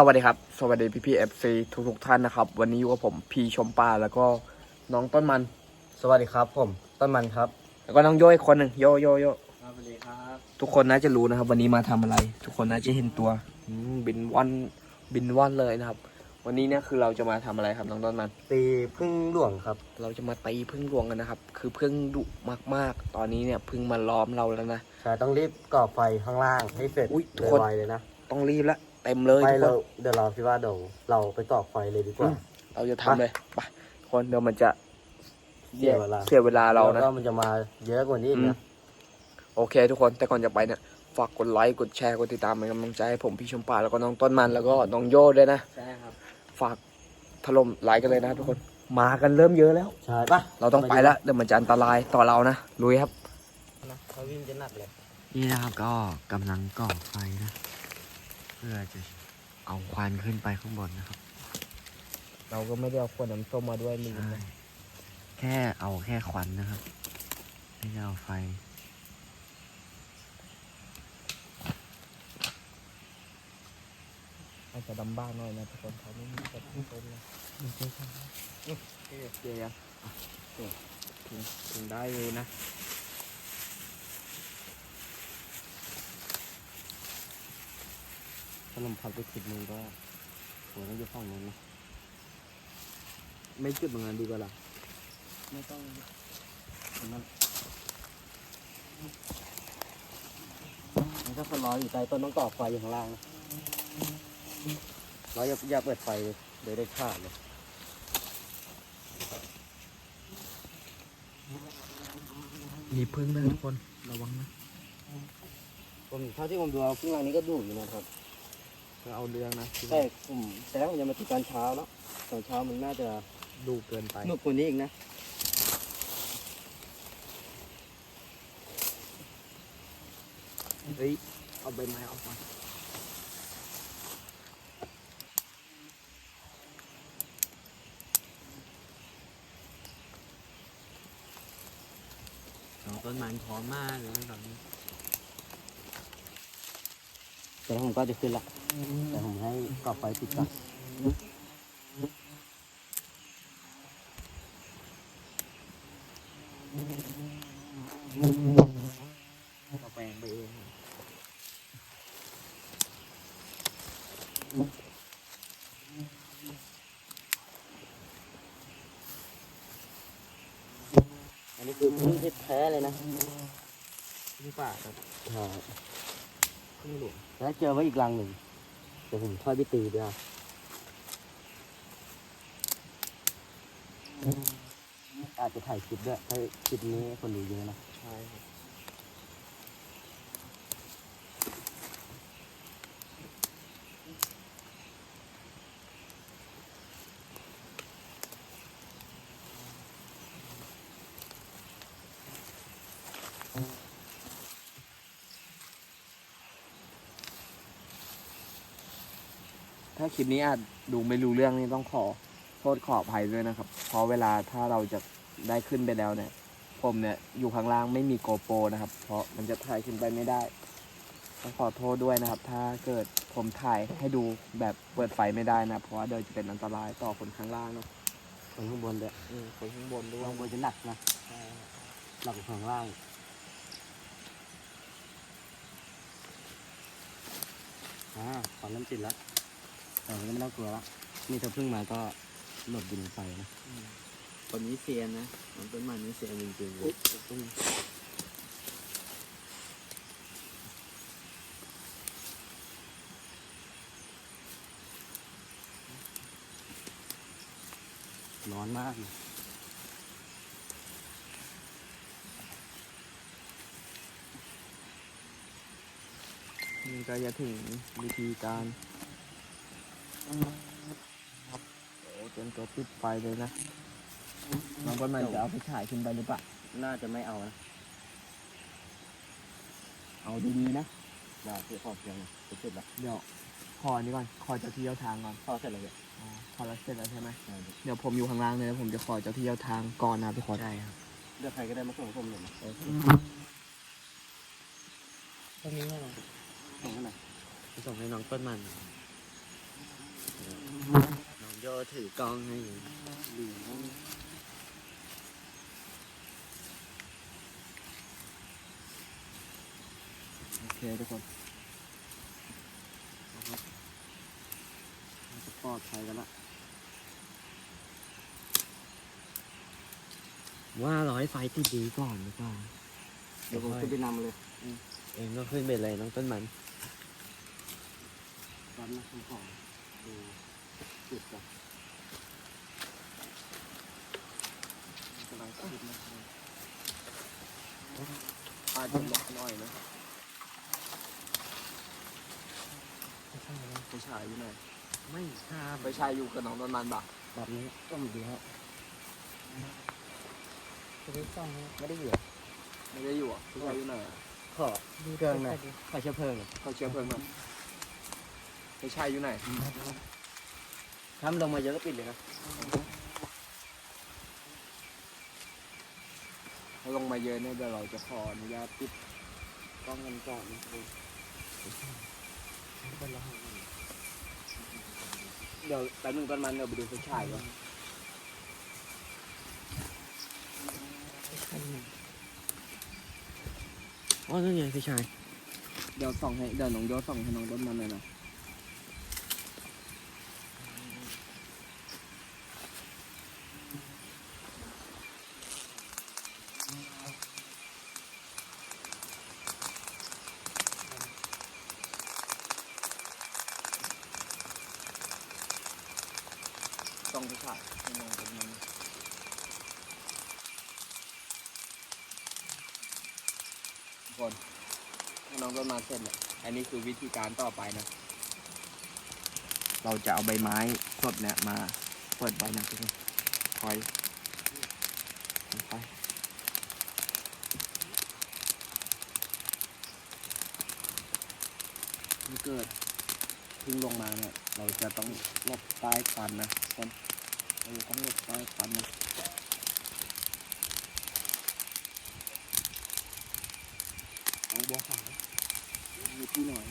สวัสดีครับ สวัสดีพี่พีเอฟซีทุกทุกๆท่านนะครับ วันนี้อยู่กับผมพีชมปาแล้วก็น้องต้นมัน สวัสดีครับ ผมต้นมันครับ แล้วก็น้องโยอีกคนหนึ่งโยโยโยสวัสดีครับ ทุกคนน่าจะรู้นะครับ วันนี้มาทำอะไร ทุกคนน่าจะเห็นตัวอืมบินวันบินวันเลยนะครับ วันนี้เนี่ยคือเราจะมาทำอะไรครับน้องต้นมัน ตีพึ่งหลวงครับ เราจะมาตีพึ่งหลวงกันนะครับ คือพึ่งดุมากๆ ตอนนี้เนี่ยพึ่งมาล้อมเราแล้วนะใช่ต้องรีบก่อไฟข้างล่างให้เสร็จอุ๊ยทุกคนไวๆเลยนะ ต้องรีบละเต็มเลยไปทุกคเรานเดี๋ยวเราคิดว่าเดี๋ยวเราไปก่อไฟเลยดีกว่า เราจะทำเลยไปทุกคนเดี๋ยวมันจะเสียเวลา เสียเวลาเรานะ แล้วก็มันจะมาเยอะกว่านี้อีกอืมนะ โอเคทุกคนแต่ก่อนจะไปเนี่ยฝากกดไลค์กดแชร์กดติดตามเป็นกำลังใจให้ผมพี่ชมป่าแล้วก็น้องต้นมันแล้วก็น้องโยด้วยนะใช่ครับ ฝากถล่มไลค์กันเลยนะทุกคนมากันเริ่มเยอะแล้ว ใช่ปะเราต้องไปแล้วเดี๋ยวมันจะอันตรายต่อเรานะลุยครับ นะเขาวิ่งจะหนักเลย นี่นะครับก็กำลังก่อไฟนะ เพื่อจะเอาควันขึ้นไปข้างบนนะครับ เราก็ไม่ได้เอาขวดน้ำส้มมาด้วยลืมนะแค่เอาแค่ควันนะครับไม่ได้เอาไฟ อาจจะดำบ้างหน่อยนะทุกคนเขาไม่มีขวดน้ำส้มนะไม่ใช่ครับเอ๊ะเจียถึงได้อยู่นะ ถ้า ลมพัดไปสิบมือก็หัวต้องอยู่ฝั่งนู้นนะไม่จุดเหมือนกันดีกว่าล่ะไม่ต้องนั่นมันก็คนร้อยอยู่ใต้ต้นต้องก่อไฟอยู่ข้างล่างนะเราอย่าอย่าเปิดไฟเดี๋ยวได้ขาดเลยมีพึ่งด้วยทุกคนระวังนะผมเท่าที่ผมดูเอาข้างล่างนี้ก็ดูอยู่นะครับจะ เอาเรื่องนะแต่ผมแต่แล้วผมยังมาติดตอนเช้าแล้วตอนเช้ามันน่าจะดูเกินไปหนุกกว่านี้อีกนะ เฮ้ย เอาใบไม้ออกมาสองต้นมันพร้อมมากเลยตอนนี้ แต่แล้วผมก็จะขึ้นละแต่ผมให้ก่อไฟติดก่อนกาแฟไปเองอันนี้คือพึ่งที่แท้เลยนะนี่ป่าครับใช่ พึ่งหลวงแล้วเจอไว้อีกรังหนึ่งเดี๋ยวผมทอดไปตีด้วยอาจจะถ่ายคลิปด้วยถ้าคลิปนี้คนดูเยอะนะ ใช่ครับ ถ้าคลิปนี้อาจดูไม่รู้เรื่องนี่ต้องขอโทษขออภัยด้วยนะครับ เพราะเวลาถ้าเราจะได้ขึ้นไปแล้วเนี่ย ผมเนี่ยอยู่ข้างล่างไม่มีโกโปรนะครับ เพราะมันจะถ่ายขึ้นไปไม่ได้ต้องขอโทษด้วยนะครับ ถ้าเกิดผมถ่ายให้ดูแบบเปิดไฟไม่ได้นะ เพราะว่าเดี๋ยวจะเป็นอันตรายต่อคนข้างล่างเนาะคนข้างบนด้วยอืมคนข้างบนด้วยข้างบนจะหนักนะหนักกว่าข้างล่างอ่าขอนน้ำจิตแล้ว แต่มันก็ไม่ต้องกลัวละนี่ถ้าพึ่งมาก็หลบดินไปนะคนนี้เซียนนะน้องต้นมันนี่เซียนจริงๆเลยร้อนมากเลยนี่ก็จะถึงวิธีการ โอ้เตรียมตัวปิดไฟเลยนะน้องก็มันจะเอาไปฉายขึ้นไปหรือเปล่า น่าจะไม่เอานะ เอาดีๆนะได้เพื่อขอบเพียงจะเสร็จแล้วเดี๋ยวขอนี้ก่อน ขอเจ้าที่เจ้าทางก่อนพอเสร็จแล้วเนี่ยอ๋อพอเราเสร็จแล้วใช่ไหมใช่เดี๋ยวผมอยู่ข้างล่างเลยแล้วผมจะขอเจ้าที่เจ้าทางก่อนนะทุกคนใช่ครับเลือกใครก็ได้มาส่งผมหน่อยนะตรงนี้ไงส่งให้หน่อยจะส่งให้น้องต้นมัน ถือกล้องให้ดูโอเคทุกคนเราจะปลอดภัยกันละว่าร้อยไฟติดดีก่อนดีกว่าเดี๋ยวผมขึ้นไปนำเลย เองก็ขึ้นไปเลยน้องต้นมันตอนนี้ผมขอดู จุดก่อนกำลังคิดนะครับอาจจะหลบหน่อยนะไปฉายอยู่ไหนไม่ทราบไปฉายอยู่กับน้องต้นมันบักแบบนี้ก็มีดีครับจะได้ซ่องไหมไม่ได้เหยียบไม่ได้อยู่อะไปฉายอยู่ไหนอะขอดูเกินหน่อยขอเชื้อเพลิงเขาเชื้อเพลิงมาไปฉายอยู่ไหน ถ้ามันลงมาเยอะก็ปิดเลยนะถ้าลงมาเยอะเนี่ยเดี๋ยวเราจะขออนุญาตปิดกล้องกันก่อนนะครับเดี๋ยวแป๊บนึงต้นมันเดี๋ยวไปดูไฟฉายก่อนอ๋อนั่นไงพี่ชาย เดี๋ยวส่องให้ เดี๋ยวน้องยศส่องให้น้องต้นมันเลยนะ ต้องไปถ่ายให้น้องต้นมันทุกคนให้น้องต้นมันเสร็จเนี่ยอันนี้คือวิธีการต่อไปนะ เราจะเอาใบไม้สดเนี่ยมาเปิดใบนะทุกคนคอยไปถ้าเกิดพึ่งลงมาเนี่ย เราจะต้องลบใต้ควันนะทุกคน เราจะต้องหลบใต้ควันนะเอาบัวขาวมีที่หน่อย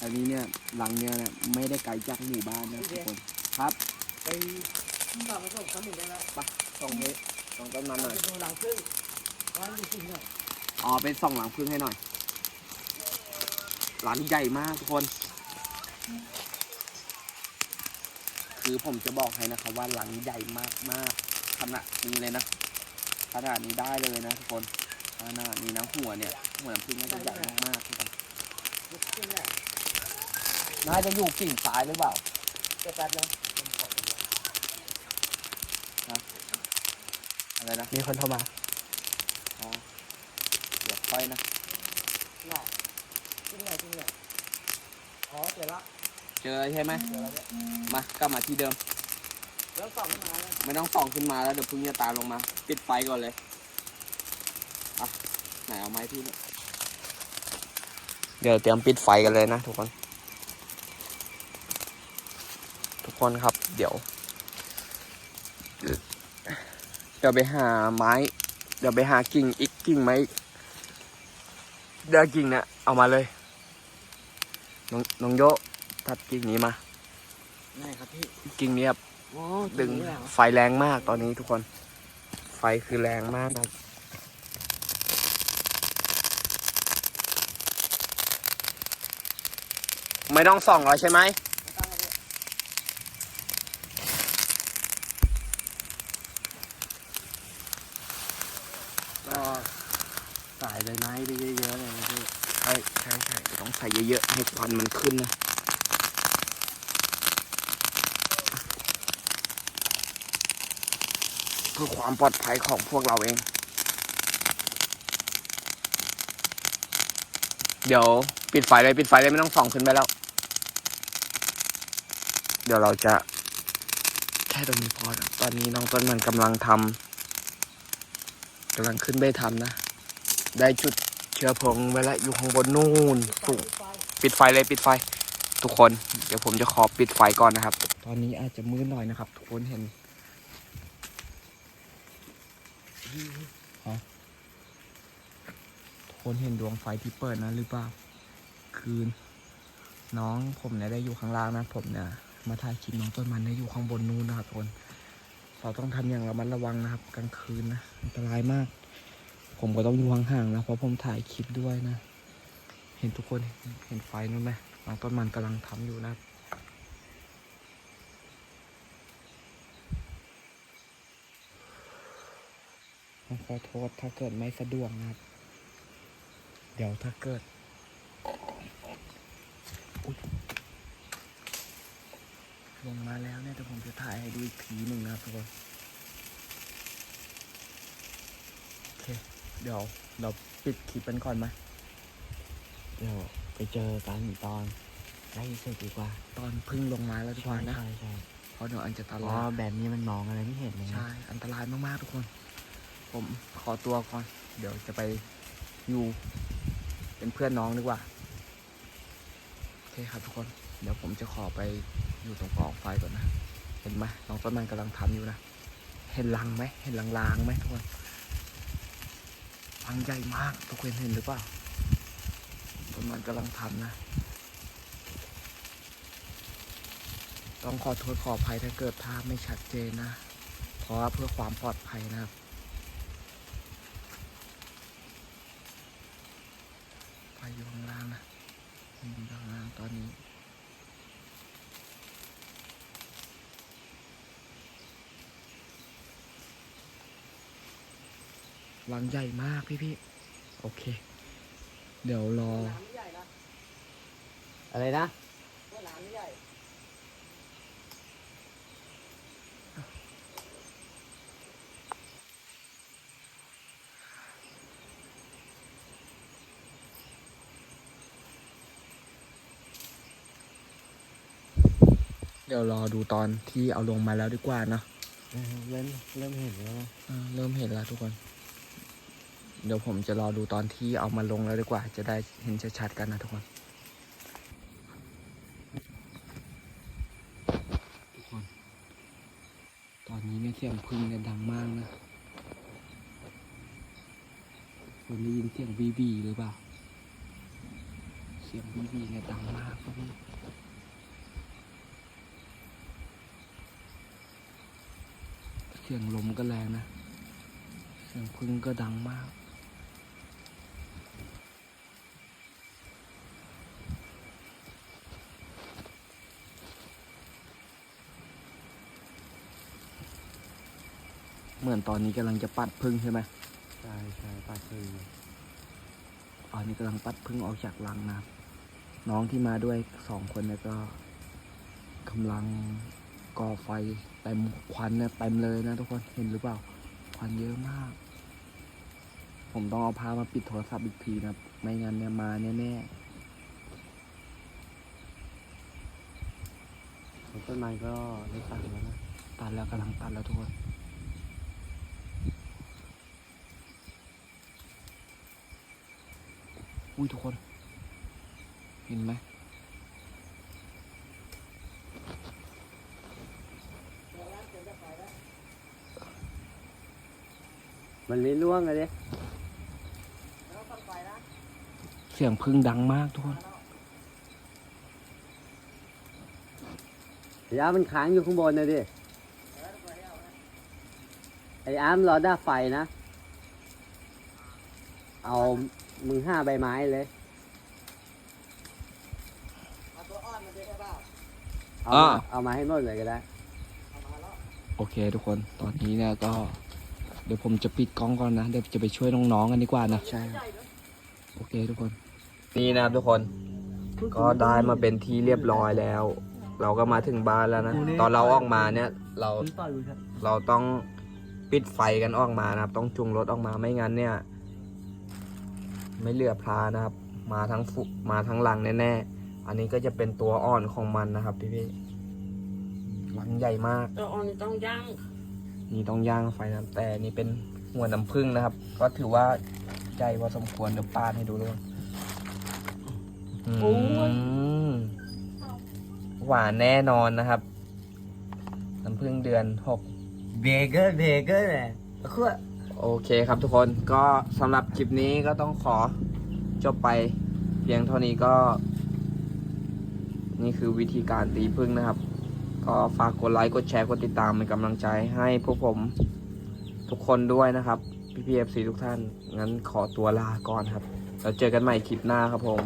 อันนี้เนี่ยหลังเนี่ยเนี่ยไม่ได้ไกลจากหมู่บ้านนะทุกคนครับไปฝากผสมข้าวหมูได้แล้วส่องให้ส่องต้นมันหน่อยดูหลังพึ่งร้านอยู่ที่ไหนอ๋อเป็นส่องหลังพึ่งให้หน่อย หลังใหญ่มากทุกคน คือผมจะบอกให้นะครับว่าหลังใหญ่มากมากๆขนาดนี้เลยนะขนาดนี้ได้เลยนะทุกคนขนาดนี้นะหัวเนี่ยหัวน้ำพึ่งน่าจะใหญ่มากๆทุกคนยุคที่ไหนน่าจะอยู่กิ่งซ้ายหรือเปล่าจะแป๊บนะอะไรนะ มีคนโทรมา อ๋อ เดี๋ยวค่อยนะ ไหนที่ไหนที่ไหนอ๋อเจอละเจอใช่ไหมเจอแล้วเนี่ยมากลับมาที่เดิมแล้วสองขึ้นมาเลยไม่ต้องส่องขึ้นมาแล้วเดี๋ยวพึ่งจะตามลงมา ปิดไฟก่อนเลยอะไหนเอาไม้พี่เนี่ยเดี๋ยวเตรียมปิดไฟกันเลยนะทุกคน ทุกคนครับ เดี๋ยวเดี๋ยวไปหาไม้ เดี๋ยวไปหากิ่งอีกกิ่งไม้เดี๋ยวกิ่งเนี่ยเอามาเลย น้องน้องโยทัดกิ่งนี้มาไหนครับพี่กิ่งนี้ครับอ๋อดึงตรนี้แหละไฟแรงมากตอนนี้ทุกคน ไฟคือแรงมากครับไม่ต้องส่องแล้วใช่ไหม ก็สายใบไม้ไปเยอะๆเลยนะพี่ ใช่ใช่ใช่เดี๋ยวต้องใส่เยอะๆให้ควันมันขึ้นนะเพื่อ ความปลอดภัยของพวกเราเอง เดี๋ยวปิดไฟเลยปิดไฟเลยไม่ต้องส่องขึ้นไปแล้ว เดี๋ยวเราจะแค่ตรงนี้พอครับตอนนี้น้องต้นมันกำลังทำกำลังขึ้นไปทำนะ ได้จุดเชื้อเพลิงไว้แล้วอยู่ข้างบนนู่นสูงปิดไฟเลยปิดไฟ ทุกคน เดี๋ยวผมจะขอปิดไฟก่อนนะครับ ตอนนี้อาจจะมืดหน่อยนะครับ ทุกคนเห็นฮะทุก คคนเห็นดวงไฟที่เปิดนะหรือเปล่า คืน น้องผมเนี่ยได้อยู่ข้างล่างนะ ผมเนี่ยมาถ่ายคลิปน้องต้นมันได้อยู่ข้างบนนู้นนะครับทุกคนเราต้องทำอย่างระมัดระวังนะครับ กลางคืนนะอันตรายมาก ผมก็ต้องอยู่ห่างๆนะเพราะผมถ่ายคลิปด้วยนะ เห็นทุกคนเห็นไฟนู้นไหมน้องต้นมันกำลังทำอยู่นะครับ ผมขอโทษถ้าเกิดไม่สะดวกนะครับ เดี๋ยวถ้าเกิดอุ๊ยลงมาแล้วเนี่ยแต่ผมจะถ่ายให้ดูอีกทีหนึ่งนะครับทุกคนโอเค เดี๋ยวเราปิดคลิปกันก่อนไหมเดี๋ยวไปเจอกันตอนใกล้เสร็จดีกว่า ตอนเพึ่งลงมาแล้วทุกคใช่นนะใช่ใช่เพราะเดี๋ยวอันจะตเพลาราะดแบบนี้มันมองอะไรไม่เห็นเลยนะใช่ อันตรายมากๆทุกคน ผมขอตัวก่อน เดี๋ยวจะไปอยู่เป็นเพื่อนน้องดีกว่า โอเคครับทุกคน เดี๋ยวผมจะขอไปอยู่ตรงกองไฟก่อนนะ เห็นไหมน้องต้นมันกำลังทำอยู่นะ เห็นรังไหม เห็นลางๆไหมทุกคนรังใหญ่มาก ทุกคนเห็นหรือเปล่าต้นมันกำลังทำนะ ต้องขอโทษขออภัยถ้าเกิดภาพไม่ชัดเจนนะ เพราะว่าเพื่อความปลอดภัยนะครับ ไฟอยู่ข้างล่างนะอยู่ข้างล่างต อนนี้ ลังใหญ่มากพี่พี่โอเค เดี๋ยวรอ อะไรนะ เดี๋ยวรอดูตอนที่เอาลงมาแล้วดีกว่าเนอะเออเริ่มเริ่มเห็นแล้วนะอ่าเริ่มเห็นแล้วทุกคน เดี๋ยวผมจะรอดูตอนที่เอามาลงแล้วดีกว่า จะได้เห็นชัดๆกันนะทุกคนทุกคน ตอนนี้เนี่ยเสียงพึ่งเนี่ยดังมากนะคุณได้ยินเสียงบีบีหรือเปล่า เสียงบีบีเนี่ยดังมากครับพี่ เสียงลมก็แรงนะ เสียงพึ่งก็ดังมาก เหมือนตอนนี้กำลังจะปัดพึ่งใช่ไหมใช่ใช่ปาดคือตอนนี้กำลังปัดพึ่งออกจากรังนะครับน้องที่มาด้วยสองคนเนี่ยก็กำลัง ก่อไฟเต็มควันเนี่ยเต็มเลยนะทุกคนเห็นหรือเปล่า ควันเยอะมาก ผมต้องเอาผ้ามาปิดโทรศัพท์อีกทีนะครับไม่งั้นเนี่ยมาแน่ต้นไม้ก็ได้ตัดแล้วนะๆตัดแล้วกำลังตัดแล้วทุกคนอุ้ยทุกคน เห็นไหม มันไม่ร่วงเลยดิเสียงพึ่งดังมากทุกคนระยะมันค้างอยู่ข้างบนเลยดิ ไอ้อาร์มรอด้าไฟนะ เอามึงห้าใบไม้เลย เอาอ่ามาเอามาให้หมดเลยก็ได้ โอเคทุกคน ตอนนี้เนี่ยก็ เดี๋ยวผมจะปิดกล้องก่อนนะ เดี๋ยวจะไปช่วยน้องๆกันดีกว่านะ ใช่โอเคทุกคน นี่นะครับทุกคน ก็ได้มาเป็นที่เรียบร้อยแล้ว เราก็มาถึงบ้านแล้วนะ ตอนเราออกมาเนี่ยเราเราต้องปิดไฟกันออกมานะครับ ต้องจุงรถออกมาไม่งั้นเนี่ย ไม่เหลือพลานะครับ มาทั้งฟุมาทั้งหลังแน่ๆ อันนี้ก็จะเป็นตัวอ่อนของมันนะครับพี่พี่ๆรังใหญ่มาก ตัวอ่อนนี่ต้องย่าง นี่ต้องย่างไฟนะแต่นี่เป็นหัวน้ำผึ้งนะครับ ก็ถือว่าใหญ่พอสมควรเดี๋ยวปาดให้ดูด้วยอืมหวานแน่นอนนะครับ น้ำผึ้งเดือนหกเบเกอร์เบเกอร์เนี่ยขั้วโอเคครับทุกคนก็สำหรับคลิปนี้ก็ต้องขอจบไปเพียงเท่านี้ก็ นี่คือวิธีการตีพึ่งนะครับ ก็ฝากกดไลค์กดแชร์กดติดตามเป็นกำลังใจให้พวกผมทุกคนด้วยนะครับ พี่พีเอฟซีทุกท่าน งั้นขอตัวลาก่อนครับ แล้วเจอกันใหม่คลิปหน้าครับผม